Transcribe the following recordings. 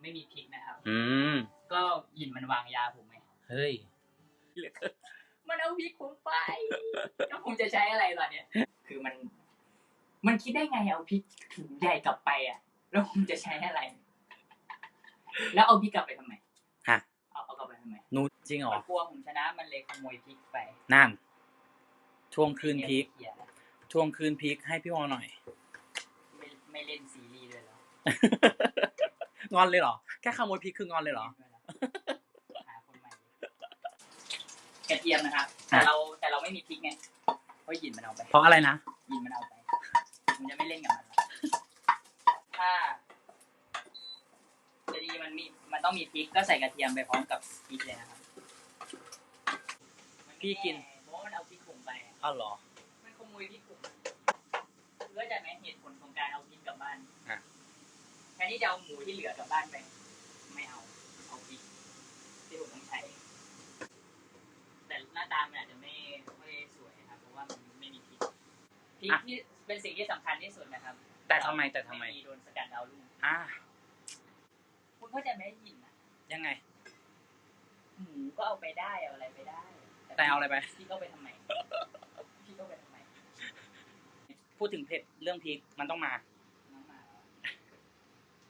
ไม่มีพริกนะครับ อืมก็หยินมันวางยาผมไงเฮ้ยมันเอาพริกผมไปแล้วผมจะใช้อะไรตอนเนี้ย คือมัน มันคิดได้ไงเอาพริกถุงใหญ่กลับไปอะ แล้วผมจะใช้อะไร แล้วเอาพริกกลับไปทำไมฮะเอาเอากลับไปทำไมนูจริงเหรอมันกลัวผมชนะมันเลยขโมยพริกไปนั่นช่วงคืนพีคเหี้ยช่วงคืนพีคให้พี่วอหน่อย ไม่ไม่เล่นซีรีส์ด้วยเหรอ งอนเลยเหรอ แค่ขโมยพริกคืองอนเลยเหรอ หาคนใหม่กระเทียมนะครับ แต่เราแต่เราไม่มีพริกไงเพราะหยินมันเอาไปเพราะอะไรนะยินมันเอาไปผมจะไม่เล่นกับมันละถ้าจะดีมันมีมันต้องมีพริกก็ใส่กระเทียมไปพร้อมกับพริกเลยนะครับพี่กินเพราะว่ามันเอาพริกผมไป อ้าวเหรอ มันขโมยพริกผมเพื่อจะไหมเหตุผลของการเอาพริกกลับบ้าน อะ แทนที่จะเอาหมูที่เหลือกลับบ้านไป ไม่เอา เอาพริกที่ผมต้องใช้ แต่หน้าตามันอาจจะไม่ไม่สวยนะครับ เพราะว่ามันไม่มีพริกพริกที่เป็นสิ่งที่สำคัญที่สุดนะครับแต่ทำไมแต่ทำไม โดนสกัดดาวรุ่งอ่าคุณเข้าใจไหมยินนะยังไง หมูก็เอาไปได้เอาอะไรไปได้แต่เอาอะไรไปพี่ก็ไปทำไมพี่ก็ไปทำไม พูดถึงเผ็ดเรื่องพริกมันต้องมาน้องหมา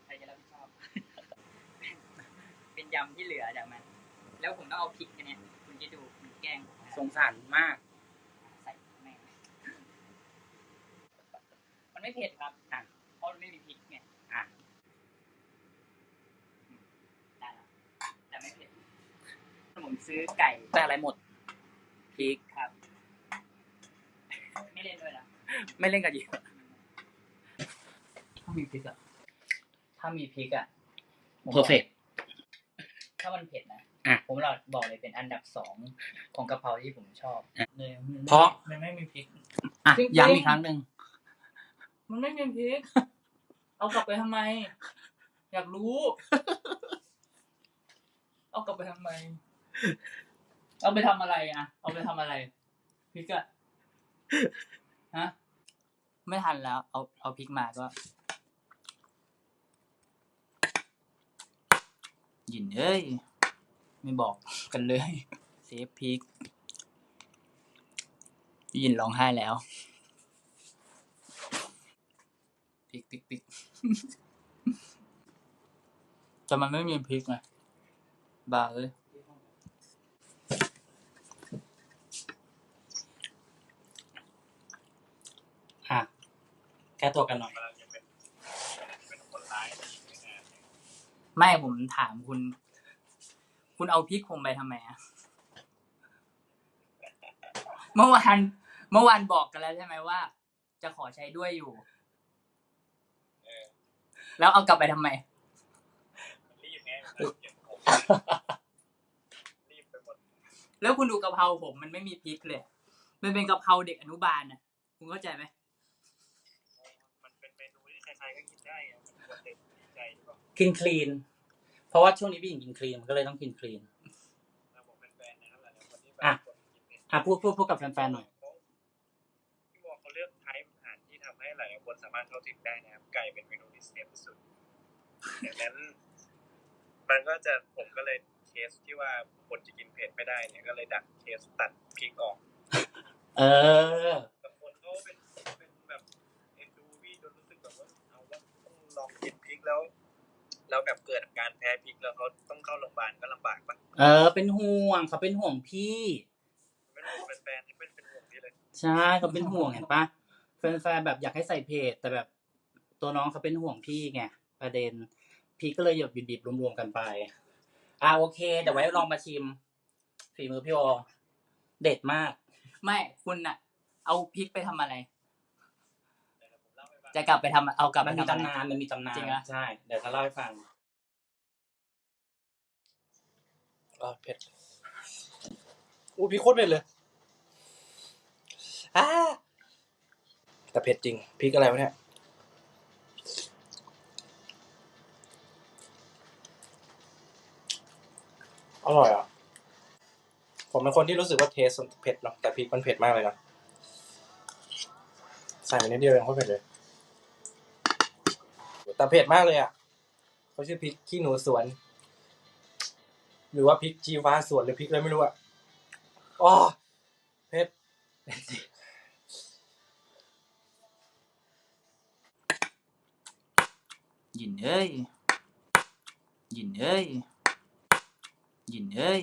ใครจะรับผิดชอบ เป็น ยำที่เหลือจากมัน แล้วผมต้องเอาพริกอันเนี่ยคุณจะดูมันแกล้งผมนะสงสารมาก ใส่แม่งมันไม่เผ็ดครับอะ เพราะมันไม่มีพริกไงอะได้แล้วแต่ไม่เผ็ดผมซื้อไก่แต่อะไรหมดพริกครับ ไม่เล่นด้วยนะไม่เล่นกับเหยื่อถ้ามีพริกอะถ้ามีพริกอะผมเพอร์เฟก ถ้ามันเผ็ดนะอะ ผมเราบอกเลยเป็นอันดับสองของกะเพราที่ผมชอบอะเลยมันไม่เพราะ มันไม่มีพริก อะจริงๆ ย้ำอีกครั้งหนึ่งมันไม่มีพริก เอากลับไปทำไม อยากรู้ เอากลับไปทำไม เอาไปทำอะไรอะเอาไปทำอะไรพริกอะฮะ ไม่ทันแล้ว เอาเอาพริกมาก็ หินเอ้ย ไม่บอกกันเลย เซฟพริกหยินร้องไห้แล้วพริกพริกพริกแต่มันไม่มีพริกไงบาเอ้ยอะแก้ตัวกันหน่อย ไม่ผมถามคุณ คุณเอาพริกผมไปทำไมอะเมื่อวานเมื่อวานบอกกันแล้วใช่ไหมว่า จะขอใช้ด้วยอยู่ แล้วเอากลับไปทำไม รีบไงรีบไปหมดแล้วคุณดูกะเพราผมมันไม่มีพริกเลย มันเป็นกะเพราเด็กอนุบาลน่ะ คุณเข้าใจไหมมันเป็นเมนูที่ใครๆก็กินได้อะมันควรจะดี ใจหรือเปล่ากินคลีน เพราะว่าช่วงนี้พี่หญิงกินคลีนมันก็เลยต้องกินคลีนนะบอกแฟนๆนะครับหลายๆคนที่แบบอะคนกินเนี่ยอะพูดพูดพูดกับแฟนๆหน่อย พี่บอกเขาเลือกไทป์อาหารที่ทำให้หลายๆคนสามารถเข้าถึงได้นะครับ ไก่เป็นเมนูที่เซฟที่สุดดังนั้น มันก็จะผมก็เลยเคสที่ว่าคนจะกินเผ็ดไม่ได้เนี่ยก็เลยดักเคสตัดพริกออก เออ ลองกินพริกแล้ว แล้วแบบเกิดอาการแพ้พริกแล้วเขาต้องเข้าโรงพยาบาลก็ลำบากปะเออ เป็นห่วงเขาเป็นห่วงพี่ ไม่ต้องเป็นแฟนๆเป็นเป็นห่วงพี่เลยใช่เขาเป็นห่วงเห็นปะแฟนๆแบบอยากให้ใส่เพจแต่แบบ ตัวน้องเขาเป็นห่วงพี่ไงประเด็น พี่ก็เลยหยบดิบๆรวมๆกันไป อ่าโอเคเดี๋ยวไว้ลองมาชิมฝีมือพี่โอเด็ดมาก ไม่คุณน่ะ เอาพริกไปทำอะไร แต่ผมเล่าให้ฟัง จะกลับไปทำเอากลับไปมันมีทำอะไรตำนานมันมีตำนานจริงเหรอใช่ เดี๋ยวจะเล่าให้ฟังอ่าเผ็ดอู้พริกโคตรเผ็ดเลยอ่าแต่เผ็ดจริงพริกอะไรวะเนี่ยอร่อยอะ ผมเป็นคนที่รู้สึกว่าเทสเผ็ดเนาะแต่พริกมันเผ็ดมากเลยนะใส่ไปนิดเดียวเองโคตรเผ็ดเลย แต่เผ็ดมากเลยอะเขาชื่อพริกขี้หนูสวน หรือว่าพริกชีฟ้าสวนหรือพริกอะไรไม่รู้อะอ๋อเผ็ดยินเอ้ยยินเอ้ยยินเอ้ย